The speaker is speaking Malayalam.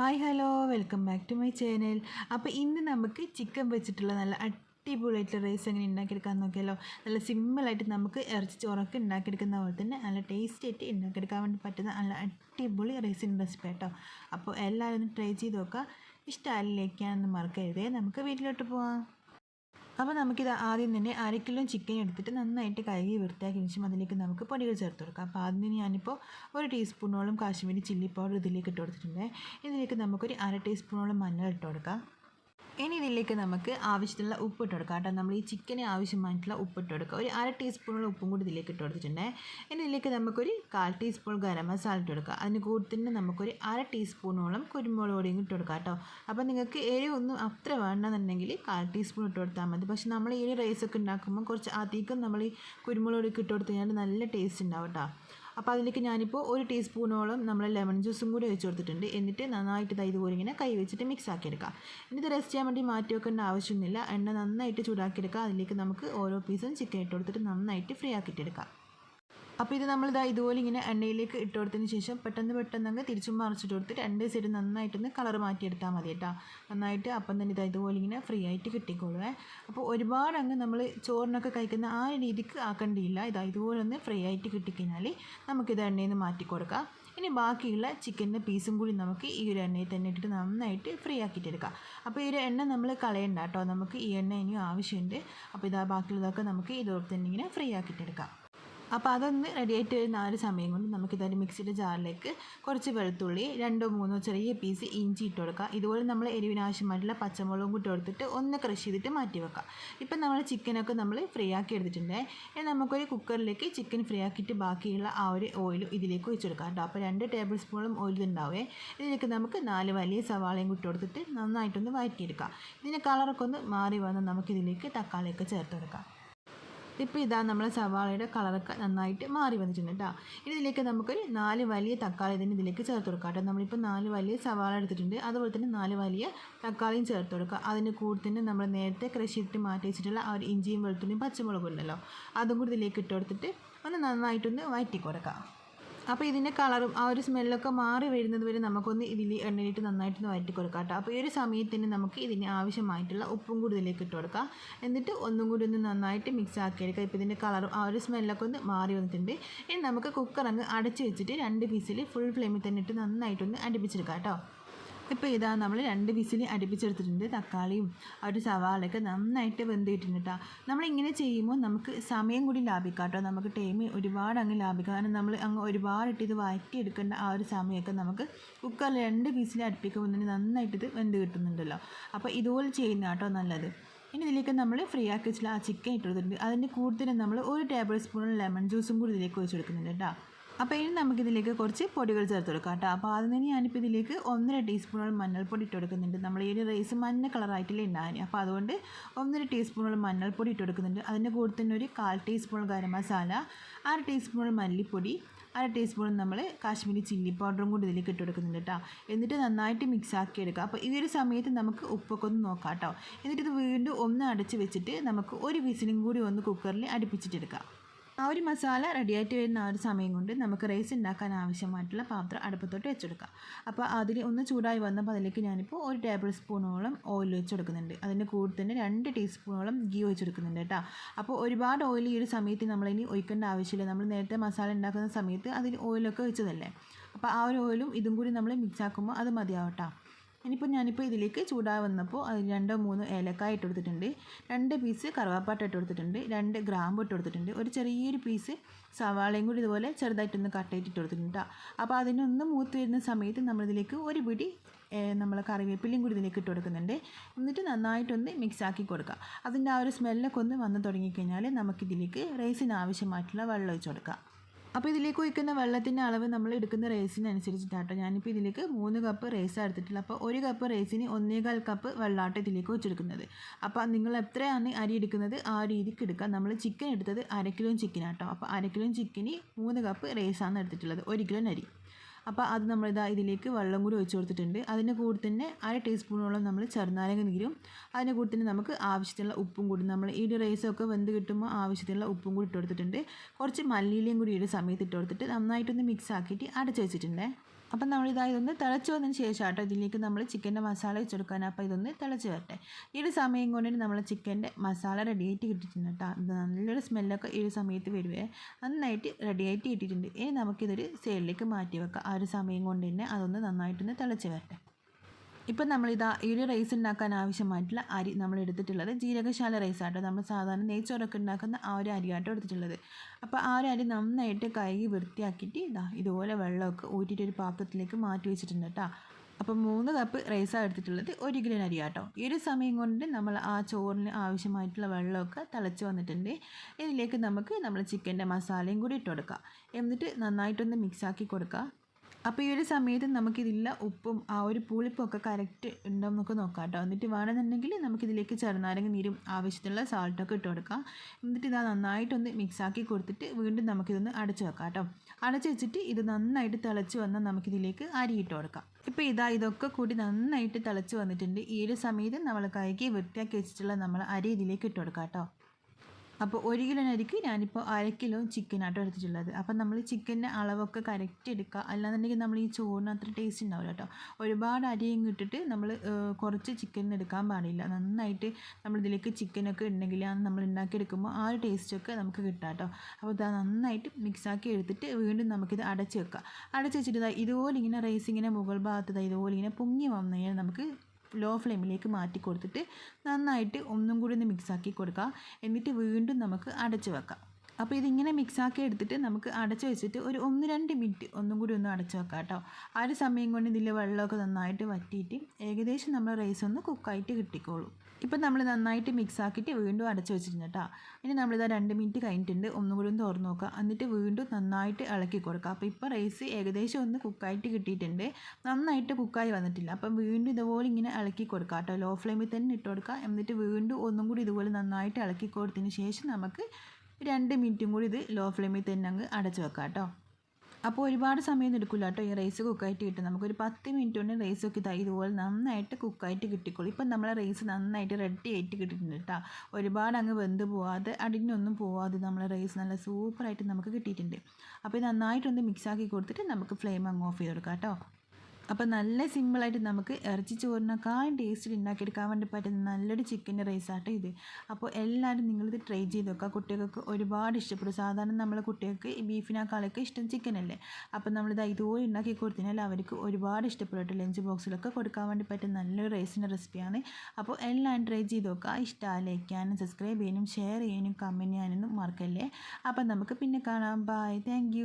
Hi hello welcome back to my channel അപ്പോൾ ഇന്ന് നമുക്ക് ചിക്കൻ വെച്ചിട്ടുള്ള നല്ല അടിപൊളിയായിട്ടുള്ള റൈസ് എങ്ങനെ ഉണ്ടാക്കിയെടുക്കാൻ നോക്കിയാലോ? നല്ല സിമ്പിളായിട്ട് നമുക്ക് ഇറച്ചി ചോറൊക്കെ ഉണ്ടാക്കിയെടുക്കുന്ന പോലെ തന്നെ നല്ല ടേസ്റ്റി ആയിട്ട് ഉണ്ടാക്കിയെടുക്കാൻ വേണ്ടി പറ്റുന്ന നല്ല അടിപൊളി റൈസിന്റെ റെസിപ്പി കേട്ടോ അപ്പോൾ എല്ലാവരും ട്രൈ ചെയ്ത് നോക്കുക. ഇഷ്ടമായില്ലേക്കാണെന്ന് മറക്കരുതേ. നമുക്ക് വീട്ടിലോട്ട് പോവാം. അപ്പോൾ നമുക്കിത് ആദ്യം തന്നെ അര കിലോ ചിക്കൻ എടുത്തിട്ട് നന്നായിട്ട് കഴുകി വൃത്തിയാക്കിയ ശേഷം അതിലേക്ക് നമുക്ക് പൊടികൾ ചേർത്ത് കൊടുക്കാം. അപ്പോൾ ആദ്യം തന്നെ ഞാനിപ്പോൾ ഒരു ടീസ്പൂണോളം കാശ്മീരി ചില്ലി പൗഡർ ഇതിലേക്ക് ഇട്ട് കൊടുത്തിട്ടുണ്ട്. ഇതിലേക്ക് നമുക്കൊരു അര ടീസ്പൂണോളം മഞ്ഞൾ ഇട്ട് കൊടുക്കാം. ഇനി ഇതിലേക്ക് നമുക്ക് ആവശ്യത്തിനുള്ള ഉപ്പ് ഇട്ട് കൊടുക്കാം കേട്ടോ. നമ്മൾ ഈ ചിക്കന് ആവശ്യമായിട്ടുള്ള ഉപ്പ് ഇട്ട് കൊടുക്കുക ഒരു അര ടീസ്പൂണുള്ള ഉപ്പും കൂടി ഇതിലേക്ക് ഇട്ട് കൊടുത്തിട്ടുണ്ട്. ഇനി ഇതിലേക്ക് നമുക്കൊരു കാൽ ടീസ്പൂൺ ഗരം മസാല ഇട്ട് കൊടുക്കുക അതിന് കൂടുതൽ തന്നെ നമുക്കൊരു അര ടീസ്പൂണോളം കുരുമുളക് പൊടിയും ഇട്ട് കൊടുക്കുക കേട്ടോ. അപ്പോൾ നിങ്ങൾക്ക് എരിവൊന്നും അത്ര വേണമെന്നുണ്ടെങ്കിൽ കാൽ ടീസ്പൂൺ ഇട്ട് കൊടുത്താൽ മതി. പക്ഷേ നമ്മൾ ഈ റൈസൊക്കെ ഉണ്ടാക്കുമ്പോൾ കുറച്ച് അധികം നമ്മൾ ഈ കുരുമുളക് പൊടിയൊക്കെ ഇട്ട് കൊടുത്തു കഴിഞ്ഞാൽ നല്ല ടേസ്റ്റ് ഉണ്ടാവും കേട്ടോ. അപ്പോൾ അതിലേക്ക് ഞാനിപ്പോൾ ഒരു ടീസ്പൂണോളം നമ്മൾ ലെമൺ ജ്യൂസും കൂടി വെച്ച് കൊടുത്തിട്ടുണ്ട്. എന്നിട്ട് നന്നായിട്ട് ഇത് ഇതുപോലെ ഇങ്ങനെ കൈ വെച്ചിട്ട് മിക്സ് ആക്കിയെടുക്കാം. ഇനി ഇത് റെസ്റ്റ് ചെയ്യാൻ വേണ്ടി മാറ്റി വെക്കേണ്ട ആവശ്യമൊന്നുമില്ല. എണ്ണ നന്നായിട്ട് ചൂടാക്കിയെടുക്കുക അതിലേക്ക് നമുക്ക് ഓരോ പീസും ചിക്കൻ ഇട്ട് കൊടുത്തിട്ട് നന്നായിട്ട് ഫ്രീ ആക്കിയിട്ടെടുക്കാം. അപ്പോൾ ഇത് നമ്മൾ ഇതാ ഇതുപോലെ ഇങ്ങനെ എണ്ണയിലേക്ക് ഇട്ട് കൊടുത്തതിന് ശേഷം പെട്ടെന്ന് പെട്ടെന്ന് അങ്ങ് തിരിച്ചും മറിച്ചിട്ട് കൊടുത്ത് രണ്ട് സൈഡ് നന്നായിട്ടൊന്ന് കളർ മാറ്റിയെടുത്താൽ മതി കേട്ടോ. നന്നായിട്ട് അപ്പം തന്നെ ഇതാ ഇതുപോലെ ഇങ്ങനെ ഫ്രീ ആയിട്ട് കിട്ടിക്കോളുവേ. അപ്പോൾ ഒരുപാട് അങ്ങ് നമ്മൾ ചോറിനൊക്കെ കഴിക്കുന്ന ആ രീതിക്ക് ആക്കേണ്ടിയില്ല. ഇതാ ഇതുപോലെ ഒന്ന് ഫ്രീ ആയിട്ട് കിട്ടിക്കഴിഞ്ഞാൽ നമുക്കിത് എണ്ണയിൽ നിന്ന് മാറ്റി കൊടുക്കാം. ഇനി ബാക്കിയുള്ള ചിക്കന്റെ പീസും കൂടി നമുക്ക് ഈ ഒരു എണ്ണയിൽ തന്നെ ഇട്ടിട്ട് നന്നായിട്ട് ഫ്രീ ആക്കിയിട്ടെടുക്കാം അപ്പോൾ ഈ ഒരു എണ്ണ നമ്മൾ കളയണ്ട കേട്ടോ. നമുക്ക് ഈ എണ്ണ ഇനിയും ആവശ്യമുണ്ട്. അപ്പോൾ ഇതാ ബാക്കിയുള്ളതൊക്കെ നമുക്ക് ഇതോടെ തന്നെ ഇങ്ങനെ ഫ്രീ ആക്കിയിട്ടെടുക്കാം അപ്പോൾ അതൊന്ന് റെഡിയായിട്ട് വരുന്ന ആ ഒരു സമയം കൊണ്ട് നമുക്കിതൊരു മിക്സിയുടെ ജാറിലേക്ക് കുറച്ച് വെളുത്തുള്ളി രണ്ടോ മൂന്നോ ചെറിയ പീസ് ഇഞ്ചി ഇട്ട് കൊടുക്കുക. ഇതുപോലെ നമ്മൾ എരിവിനാവശ്യമായിട്ടുള്ള പച്ചമുളകും കൂട്ടി കൊടുത്തിട്ട് ഒന്ന് ക്രഷ് ചെയ്തിട്ട് മാറ്റി വെക്കുക. ഇപ്പം നമ്മൾ ചിക്കനൊക്കെ നമ്മൾ ഫ്രീ ആക്കി എടുത്തിട്ടുണ്ട്. ഇനി നമുക്കൊരു കുക്കറിലേക്ക് ചിക്കൻ ഫ്രീ ആക്കിയിട്ട് ബാക്കിയുള്ള ആ ഒരു ഓയിലും ഇതിലേക്ക് ഒഴിച്ചു കൊടുക്കാം കേട്ടോ. അപ്പോൾ രണ്ട് ടേബിൾ സ്പൂണും ഓയിൽ ഉണ്ടാവേ. ഇതിലേക്ക് നമുക്ക് നാല് വലിയ സവാളയും കൂട്ടി കൊടുത്തിട്ട് നന്നായിട്ടൊന്ന് വഴറ്റിയെടുക്കാം ഇതിന്റെ കളറൊക്കെ ഒന്ന് മാറി വന്ന് നമുക്കിതിലേക്ക് തക്കാളിയൊക്കെ ചേർത്ത് കൊടുക്കാം. ഇപ്പോൾ ഇതാ നമ്മൾ സവാളയുടെ കളറൊക്കെ നന്നായിട്ട് മാറി വന്നിട്ടുണ്ട് കേട്ടോ ഇനി ഇതിലേക്ക് നമുക്കൊരു നാല് വലിയ തക്കാളി തന്നെ ഇതിലേക്ക് ചേർത്ത് കൊടുക്കാം കേട്ടോ നമ്മളിപ്പോൾ നാല് വലിയ സവാള എടുത്തിട്ടുണ്ട്. അതുപോലെ തന്നെ നാല് വലിയ തക്കാളിയും ചേർത്ത് കൊടുക്കുക അതിന് കൂടി തന്നെ നമ്മൾ നേരത്തെ ക്രഷ് ചെയ്തിട്ട് മാറ്റി വെച്ചിട്ടുള്ള ആ ഒരു ഇഞ്ചിയും വെളുത്തുള്ളിയും പച്ചമുളകും ഉണ്ടല്ലോ. അതും കൂടി ഇതിലേക്ക് ഇട്ട് കൊടുത്തിട്ട് ഒന്ന് നന്നായിട്ടൊന്ന് വഴറ്റി കൊടുക്കാം. അപ്പോൾ ഇതിന്റെ കളറും ആ ഒരു സ്മെല്ലൊക്കെ മാറി വരുന്നത് വരെ നമുക്കൊന്ന് ഇതിൽ എണ്ണയിലിട്ട് നന്നായിട്ടൊന്ന് വഴറ്റി കൊടുക്കാം കേട്ടോ. അപ്പോൾ ഈ ഒരു സമയത്തിന് നമുക്ക് ഇതിന് ആവശ്യമായിട്ടുള്ള ഉപ്പും കൂടി ഇതിലേക്ക് ഇട്ട് കൊടുക്കാം. എന്നിട്ട് ഒന്നും കൂടി ഒന്ന് നന്നായിട്ട് മിക്സ് ആക്കിയെടുക്കുക ഇപ്പോൾ ഇതിന്റെ കളറും ആ ഒരു സ്മെല്ലൊക്കെ ഒന്ന് മാറി വന്നിട്ടുണ്ട്. ഇനി നമുക്ക് കുക്കർ അങ്ങ് അടച്ച് വെച്ചിട്ട് രണ്ട് പീസിൽ ഫുൾ ഫ്ലെയിമിൽ തന്നെ ഇട്ട് നന്നായിട്ടൊന്ന് അടുപ്പിച്ചെടുക്കാം കേട്ടോ. ഇപ്പോൾ ഇതാ നമ്മൾ രണ്ട് വിസിൽ അടുപ്പിച്ചെടുത്തിട്ടുണ്ട്. തക്കാളിയും ആ ഒരു സവാളയൊക്കെ നന്നായിട്ട് വെന്തിട്ടുണ്ട് കേട്ടോ നമ്മളിങ്ങനെ ചെയ്യുമ്പോൾ നമുക്ക് സമയം കൂടി ലാഭിക്കാം കേട്ടോ നമുക്ക് ടൈം ഒരുപാട് അങ്ങ് ലാഭിക്കാം. കാരണം നമ്മൾ അങ്ങ് ഒരുപാട് ഇട്ട് ഇത് വഴറ്റിയെടുക്കേണ്ട ആ ഒരു സമയമൊക്കെ നമുക്ക് കുക്കറിൽ രണ്ട് വിസിൽ അടുപ്പിക്കുമ്പോൾ തന്നെ നന്നായിട്ട് ഇത് വെന്ത് കിട്ടുന്നുണ്ടല്ലോ. അപ്പോൾ ഇതുപോലെ ചെയ്യുന്ന കേട്ടോ നല്ലത്. ഇനി ഇതിലേക്ക് നമ്മൾ ഫ്രീ ആക്കി വെച്ചിട്ടുള്ള ആ ചിക്കൻ ഇട്ട് കൊടുത്തിട്ടുണ്ട്. അതിന്റെ കൂടുതലും നമ്മൾ ഒരു ടേബിൾ സ്പൂൺ ലെമൺ ജ്യൂസും കൂടി ഇതിലേക്ക് ഒഴിച്ച് കൊടുക്കുന്നുണ്ട് കേട്ടോ അപ്പോൾ ഇനി നമുക്കിതിലേക്ക് കുറച്ച് പൊടികൾ ചേർത്ത് കൊടുക്കാം കേട്ടോ. അപ്പോൾ ആദ്യം തന്നെ ഞാനിപ്പോൾ ഇതിലേക്ക് ഒന്നര ടീസ്പൂണോളം മഞ്ഞൾപ്പൊടി ഇട്ട് കൊടുക്കുന്നുണ്ട്. നമ്മൾ ഈ ഒരു റൈസ് മഞ്ഞ കളറായിട്ടില്ല ഉണ്ടാകാൻ അപ്പോൾ അതുകൊണ്ട് ഒന്നര ടീസ്പൂണോളം മഞ്ഞൾപ്പൊടി ഇട്ട് കൊടുക്കുന്നുണ്ട്. അതിന്റെ കൂടെ തന്നെ ഒരു കാൽ ടീസ്പൂൺ ഗരം മസാല അര ടീസ്പൂൺ മല്ലിപ്പൊടി അര ടീസ്പൂൺ നമ്മൾ കാശ്മീരി ചില്ലി പൗഡറും കൂടി ഇതിലേക്ക് ഇട്ട് കൊടുക്കുന്നുണ്ട് കേട്ടോ. എന്നിട്ട് നന്നായിട്ട് മിക്സ് ആക്കി എടുക്കുക അപ്പോൾ ഈ ഒരു സമയത്ത് നമുക്ക് ഉപ്പൊക്കെ ഒന്ന് നോക്കാം കേട്ടോ. എന്നിട്ട് ഇത് വീണ്ടും ഒന്ന് അടച്ച് വെച്ചിട്ട് നമുക്ക് ഒരു വിസിലും കൂടി ഒന്ന് കുക്കറിൽ അടുപ്പിച്ചിട്ടെടുക്കാം ആ ഒരു മസാല റെഡിയായിട്ട് വരുന്ന ആ ഒരു സമയം കൊണ്ട് നമുക്ക് റൈസ് ഉണ്ടാക്കാൻ ആവശ്യമായിട്ടുള്ള പാത്രം അടുപ്പത്തോട്ട് വെച്ചെടുക്കാം. അപ്പോൾ അതിൽ ഒന്ന് ചൂടായി വന്നപ്പോൾ അതിലേക്ക് ഞാനിപ്പോൾ ഒരു ടേബിൾ സ്പൂണോളം ഓയിൽ വെച്ച് കൊടുക്കുന്നുണ്ട് അതിന്റെ കൂടെ തന്നെ രണ്ട് ടീസ്പൂണോളം ഗീ വെച്ചെടുക്കുന്നുണ്ട് കേട്ടോ അപ്പോൾ ഒരുപാട് ഓയിൽ ഈ ഒരു സമയത്ത് നമ്മളിനി ഒഴിക്കേണ്ട ആവശ്യമില്ല. നമ്മൾ നേരത്തെ മസാല ഉണ്ടാക്കുന്ന സമയത്ത് അതിൽ ഓയിലൊക്കെ വെച്ചതല്ലേ? അപ്പോൾ ആ ഒരു ഓയിലും ഇതും കൂടി നമ്മൾ മിക്സ് ആക്കുമ്പോൾ അത് മതിയാവട്ടോ ഇനിയിപ്പോൾ ഞാനിപ്പോൾ ഇതിലേക്ക് ചൂടാവുന്നപ്പോൾ അതിൽ രണ്ടോ മൂന്നോ ഏലക്കായ ഇട്ട് കൊടുത്തിട്ടുണ്ട് രണ്ട് പീസ് കറുവാപ്പാട്ട ഇട്ട് കൊടുത്തിട്ടുണ്ട് രണ്ട് ഗ്രാമ്പ് ഇട്ട് കൊടുത്തിട്ടുണ്ട് ഒരു ചെറിയൊരു പീസ് സവാളയും കൂടി ഇതുപോലെ ചെറുതായിട്ടൊന്ന് കട്ടായിട്ട് ഇട്ട് കൊടുത്തിട്ടുണ്ട് അപ്പോൾ അതിനൊന്ന് മൂത്ത് വരുന്ന സമയത്ത് നമ്മളിതിലേക്ക് ഒരു പിടി നമ്മൾ കറിവേപ്പിലയും കൂടി ഇതിലേക്ക് ഇട്ട് കൊടുക്കുന്നുണ്ട് എന്നിട്ട് നന്നായിട്ടൊന്ന് മിക്സ് ആക്കി കൊടുക്കുക അതിന്റെ ആ ഒരു സ്മെല്ലൊക്കെ ഒന്ന് വന്ന് തുടങ്ങിക്കഴിഞ്ഞാൽ നമുക്കിതിലേക്ക് റൈസിന് ആവശ്യമായിട്ടുള്ള വെള്ളം ഒഴിച്ച് കൊടുക്കാം. അപ്പോൾ ഇതിലേക്ക് ഒഴിക്കുന്ന വെള്ളത്തിന്റെ അളവ് നമ്മൾ എടുക്കുന്ന റൈസിനനുസരിച്ചിട്ടാട്ടോ. ഞാനിപ്പോൾ ഇതിലേക്ക് മൂന്ന് കപ്പ് റേസ് എടുത്തിട്ടുള്ളത്. അപ്പോൾ ഒരു കപ്പ് റേസിന് ഒന്നേകാൽ കപ്പ് വെള്ളമാട്ട് ഇതിലേക്ക് വെച്ചെടുക്കുന്നത്. അപ്പോൾ നിങ്ങൾ എത്രയാണ് അരി എടുക്കുന്നത്? ആ രീതിക്ക് എടുക്കുക. നമ്മൾ ചിക്കൻ എടുത്തത് അര കിലോ ചിക്കനാട്ടോ അപ്പോൾ അര കിലോ ചിക്കന് മൂന്ന് കപ്പ് റേസാണ് എടുത്തിട്ടുള്ളത്. ഒരു കിലോ അരി. അപ്പോൾ അത് നമ്മളിതാ ഇതിലേക്ക് വെള്ളം കൂടി ഒഴിച്ചു കൊടുത്തിട്ടുണ്ട്. അതിന്റെ കൂടെ തന്നെ അര ടീസ്പൂണോളം നമ്മൾ ചെറുനാരങ്ങ നീരും അതിന്റെ കൂടെ തന്നെ നമുക്ക് ആവശ്യത്തിനുള്ള ഉപ്പും കൂടി നമ്മൾ ഈ റൈസൊക്കെ വെന്ത് കിട്ടുമ്പോൾ ആവശ്യത്തിനുള്ള ഉപ്പും കൂടി ഇട്ട് കൊടുത്തിട്ടുണ്ട്. കുറച്ച് മല്ലിയിലയും കൂടി ഈ സമയത്ത് ഇട്ട് കൊടുത്തിട്ട് നന്നായിട്ടൊന്ന് മിക്സ് ആക്കിയിട്ട് അടച്ച് വെച്ചിട്ടുണ്ട്. അപ്പം നമ്മളിതാ ഇതൊന്ന് തിളച്ച് വന്നതിന് ശേഷം കേട്ടോ ഇതിലേക്ക് നമ്മൾ ചിക്കന്റെ മസാല വെച്ച് കൊടുക്കാൻ അപ്പോൾ ഇതൊന്ന് തിളച്ച് വരട്ടെ. ഈ ഒരു സമയം കൊണ്ട് നമ്മൾ ചിക്കന്റെ മസാല റെഡിയായിട്ട് കിട്ടിയിട്ടുണ്ട് കേട്ടോ നല്ലൊരു സ്മെല്ലൊക്കെ ഈ ഒരു സമയത്ത് വരുവേ. നന്നായിട്ട് റെഡിയായിട്ട് കിട്ടിയിട്ടുണ്ട്. ഇനി നമുക്കിതൊരു സൈഡിലേക്ക് മാറ്റി വെക്കാം. ആ ഒരു സമയം കൊണ്ട് തന്നെ അതൊന്ന് നന്നായിട്ടൊന്ന് തിളച്ച് വരട്ടെ. ഇപ്പം നമ്മളിതാ ഈ ഒരു റൈസ് ഉണ്ടാക്കാൻ ആവശ്യമായിട്ടുള്ള അരി നമ്മൾ എടുത്തിട്ടുള്ളത് ജീരകശാല റൈസ് ആട്ടോ. നമ്മൾ സാധാരണ നെയ്ച്ചോറൊക്കെ ഉണ്ടാക്കുന്ന ആ ഒരു അരിയാട്ടോ എടുത്തിട്ടുള്ളത്. അപ്പോൾ ആ ഒരു അരി നന്നായിട്ട് കഴുകി വൃത്തിയാക്കിയിട്ട് ഇതാ ഇതുപോലെ വെള്ളമൊക്കെ ഊറ്റിയിട്ട് ഒരു പാത്രത്തിലേക്ക് മാറ്റി വെച്ചിട്ടുണ്ട് കേട്ടോ അപ്പോൾ മൂന്ന് കപ്പ് റൈസാണ് എടുത്തിട്ടുള്ളത് ഒരു കിലോ അരിയാട്ടോ ഈ ഒരു സമയം കൊണ്ട് നമ്മൾ ആ ചോറിന് ആവശ്യമായിട്ടുള്ള വെള്ളമൊക്കെ തിളച്ച് വന്നിട്ടുണ്ട്. ഇതിലേക്ക് നമുക്ക് നമ്മൾ ചിക്കന്റെ മസാലയും കൂടി ഇട്ട് കൊടുക്കാം. എന്നിട്ട് നന്നായിട്ടൊന്ന് മിക്സാക്കി കൊടുക്കുക അപ്പോൾ ഈ ഒരു സമയത്ത് നമുക്കിതില്ല ഉപ്പും ആ ഒരു പുളിപ്പൊക്കെ കറക്റ്റ് ഉണ്ടോ എന്നൊക്കെ നോക്കാം കേട്ടോ എന്നിട്ട് വേണമെന്നുണ്ടെങ്കിൽ നമുക്കിതിലേക്ക് ചെറുനാരങ്ങ നീരും ആവശ്യത്തിനുള്ള സാൾട്ടൊക്കെ ഇട്ട് കൊടുക്കാം. എന്നിട്ട് ഇതാ നന്നായിട്ടൊന്ന് മിക്സാക്കി കൊടുത്തിട്ട് വീണ്ടും നമുക്കിതൊന്ന് അടച്ചു വെക്കാം കേട്ടോ അടച്ചു വെച്ചിട്ട് ഇത് നന്നായിട്ട് തിളച്ച് വന്നാൽ നമുക്കിതിലേക്ക് അരി ഇട്ട് കൊടുക്കാം. ഇപ്പോൾ ഇതാ ഇതൊക്കെ കൂടി നന്നായിട്ട് തിളച്ച് വന്നിട്ടുണ്ട്. ഈ ഒരു സമയത്ത് നമ്മൾ കഴുകി വൃത്തിയാക്കി വെച്ചിട്ടുള്ള നമ്മൾ അരി ഇതിലേക്ക് ഇട്ട് കൊടുക്കാം കേട്ടോ അപ്പോൾ ഒരു കിലോ അരിക്ക് ഞാനിപ്പോൾ അര കിലോ ചിക്കനാട്ടോ എടുത്തിട്ടുള്ളത്. അപ്പോൾ നമ്മൾ ചിക്കന്റെ അളവൊക്കെ കറക്റ്റ് എടുക്കുക അല്ലാന്നുണ്ടെങ്കിൽ നമ്മൾ ഈ ചോറിന് അത്ര ടേസ്റ്റ് ഉണ്ടാവില്ല കേട്ടോ ഒരുപാട് അരിയും ഇട്ടിട്ട് നമ്മൾ കുറച്ച് ചിക്കൻ എടുക്കാൻ പാടില്ല. നന്നായിട്ട് നമ്മൾ ഇതിലേക്ക് ചിക്കനൊക്കെ ഉണ്ടെങ്കിൽ നമ്മൾ ഉണ്ടാക്കിയെടുക്കുമ്പോൾ ആ ഒരു ടേസ്റ്റൊക്കെ നമുക്ക് കിട്ടാം കേട്ടോ അപ്പോൾ ഇത് നന്നായിട്ട് മിക്സാക്കി എടുത്തിട്ട് വീണ്ടും നമുക്കിത് അടച്ച് വെക്കുക അടച്ച് വെച്ചിട്ട് ഇതുപോലെ ഇങ്ങനെ റൈസ് ഇങ്ങനെ മുകൾ ഭാഗത്ത് ഇതുപോലെ ഇങ്ങനെ പൊങ്ങി വന്നു കഴിഞ്ഞാൽ നമുക്ക് ലോ ഫ്ലെയിമിലേക്ക് മാറ്റി കൊടുത്തിട്ട് നന്നായിട്ട് ഒന്നും കൂടി ഒന്ന് മിക്സാക്കി കൊടുക്കുക എന്നിട്ട് വീണ്ടും നമുക്ക് അടച്ച് വെക്കാം. അപ്പോൾ ഇതിങ്ങനെ മിക്സാക്കി എടുത്തിട്ട് നമുക്ക് അടച്ചു വെച്ചിട്ട് ഒരു ഒന്ന് രണ്ട് മിനിറ്റ് ഒന്നും കൂടി ഒന്ന് അടച്ചു വെക്കാം കേട്ടോ. ആ ഒരു സമയം കൊണ്ട് ഇതിൽ വെള്ളമൊക്കെ നന്നായിട്ട് വറ്റിയിട്ട് ഏകദേശം നമ്മൾ റൈസ് ഒന്ന് കുക്കായിട്ട് കിട്ടിക്കോളും. ഇപ്പം നമ്മൾ നന്നായിട്ട് മിക്സ് ആക്കിയിട്ട് വീണ്ടും അടച്ചു വെച്ചിട്ടുണ്ട് കേട്ടോ. ഇനി നമ്മളിതാ രണ്ട് മിനിറ്റ് കഴിഞ്ഞിട്ടുണ്ട്. ഒന്നും കൂടി ഒന്ന് തുറന്ന് നോക്കുക എന്നിട്ട് വീണ്ടും നന്നായിട്ട് ഇളക്കി കൊടുക്കുക അപ്പോൾ ഇപ്പോൾ റൈസ് ഏകദേശം ഒന്ന് കുക്കായിട്ട് കിട്ടിയിട്ടുണ്ട്. നന്നായിട്ട് കുക്കായി വന്നിട്ടില്ല. അപ്പം വീണ്ടും ഇതുപോലെ ഇങ്ങനെ ഇളക്കി കൊടുക്കുക കേട്ടോ. ലോ ഫ്ലെയിമിൽ തന്നെ ഇട്ട് കൊടുക്കുക എന്നിട്ട് വീണ്ടും ഒന്നും കൂടി ഇതുപോലെ നന്നായിട്ട് ഇളക്കി കൊടുത്തതിന് ശേഷം നമുക്ക് രണ്ട് മിനിറ്റും കൂടി ഇത് ലോ ഫ്ലെയിമിൽ തന്നെ അങ്ങ് അടച്ച് വെക്കാം കേട്ടോ അപ്പോൾ ഒരുപാട് സമയം എടുക്കില്ല കേട്ടോ ഈ റൈസ് കുക്കായിട്ട് കിട്ടും നമുക്കൊരു പത്ത് മിനിറ്റ് കൊണ്ട് റൈസ് ഒക്കെ ഇതായി ഇതുപോലെ നന്നായിട്ട് കുക്കായിട്ട് കിട്ടിക്കോളും. ഇപ്പം നമ്മളെ റൈസ് നന്നായിട്ട് റെഡി ആയിട്ട് കിട്ടിയിട്ടുണ്ട് കേട്ടോ ഒരുപാട് അങ്ങ് വെന്ത് പോവാതെ അടിഞ്ഞൊന്നും പോവാതെ നമ്മളെ റൈസ് നല്ല സൂപ്പറായിട്ട് നമുക്ക് കിട്ടിയിട്ടുണ്ട്. അപ്പോൾ നന്നായിട്ടൊന്ന് മിക്സാക്കി കൊടുത്തിട്ട് നമുക്ക് ഫ്ലെയിം അങ്ങ് ഓഫ് ചെയ്ത് കൊടുക്കാം കേട്ടോ അപ്പോൾ നല്ല സിമ്പിളായിട്ട് നമുക്ക് ഇറച്ചി ചോറിനേക്കാളും ടേസ്റ്റിൽ ഉണ്ടാക്കിയെടുക്കാൻ വേണ്ടി പറ്റുന്ന നല്ലൊരു ചിക്കന്റെ റൈസാട്ടോ ഇത്. അപ്പോൾ എല്ലാവരും നിങ്ങളിത് ട്രൈ ചെയ്ത് നോക്കുക കുട്ടികൾക്ക് ഒരുപാട് ഇഷ്ടപ്പെടും. സാധാരണ നമ്മളെ കുട്ടികൾക്ക് ബീഫിനേക്കാളൊക്കെ ഇഷ്ടം ചിക്കനല്ലേ അപ്പോൾ നമ്മളിത് ഇതുപോലെ ഉണ്ടാക്കി കൊടുത്തതിനാൽ അവർക്ക് ഒരുപാട് ഇഷ്ടപ്പെടും ലഞ്ച് ബോക്സിലൊക്കെ കൊടുക്കാൻ വേണ്ടി പറ്റുന്ന നല്ലൊരു റൈസിന്റെ റെസിപ്പിയാണ് അപ്പോൾ എല്ലാവരും ട്രൈ ചെയ്ത് നോക്കുക ഇഷ്ടമാണ് ലൈക്ക് ചെയ്യാനും സബ്സ്ക്രൈബ് ചെയ്യാനും ഷെയർ ചെയ്യാനും കമന്റ് ചെയ്യാനൊന്നും മറക്കല്ലേ? അപ്പോൾ നമുക്ക് പിന്നെ കാണാം. Bye thank